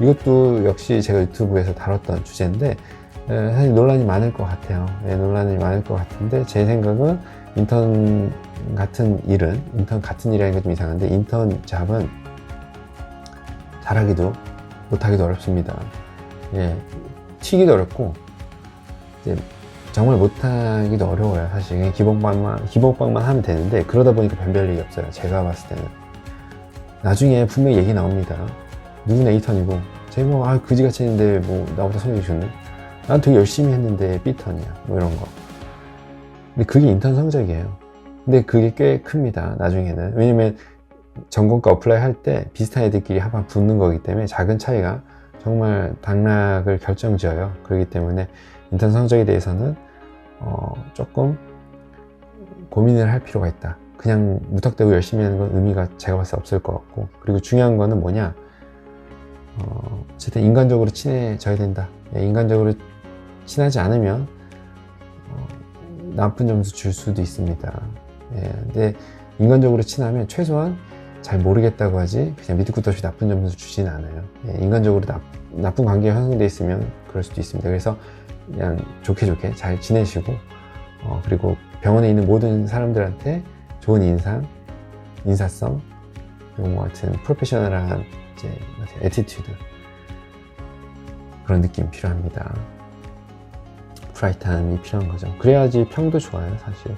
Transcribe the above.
이것도 역시 제가 유튜브에서 다뤘던 주제인데 에, 사실 논란이 많을 것 같아요. 예, 논란이 많을 것 같은데 제 생각은 인턴 같은 일은 인턴 같은 일이라는 게 좀 이상한데 인턴 잡은 잘하기도 못하기도 어렵습니다. 예, 튀기도 어렵고 이제 정말 못하기도 어려워요. 사실 그냥 기본반만 기본반만 하면 되는데 그러다 보니까 변별 일이 없어요. 제가 봤을 때는 나중에 분명히 얘기 나옵니다. 누군 A턴이고 뭐 아, 그지같이 했는데 뭐 나보다 성적이 좋네. 난 되게 열심히 했는데 B턴이야. 뭐 이런 거. 근데 그게 인턴 성적이에요. 근데 그게 꽤 큽니다. 나중에는 왜냐면 전공과 어플라이 할 때 비슷한 애들끼리 합반 붙는 거기 때문에 작은 차이가 정말 당락을 결정지어요. 그렇기 때문에 인턴 성적에 대해서는 어, 조금 고민을 할 필요가 있다. 그냥 무턱대고 열심히 하는 건 의미가 제가 봤을 때 없을 것 같고 그리고 중요한 거는 뭐냐 어, 어쨌든 인간적으로 친해져야 된다. 예, 인간적으로 친하지 않으면 어, 나쁜 점수 줄 수도 있습니다. 예, 근데 인간적으로 친하면 최소한 잘 모르겠다고 하지 그냥 밑도 끝도 없이 나쁜 점수 주진 않아요. 예, 인간적으로 나, 나쁜 관계가 형성돼 있으면 그럴 수도 있습니다. 그래서 그냥 좋게 좋게 잘 지내시고 어, 그리고 병원에 있는 모든 사람들한테 좋은 인상, 인사성, 뭐 하여튼 프로페셔널한 이제 에티튜드 그런 느낌 필요합니다. 브라이트함이 필요한 거죠. 그래야지 평도 좋아요, 사실.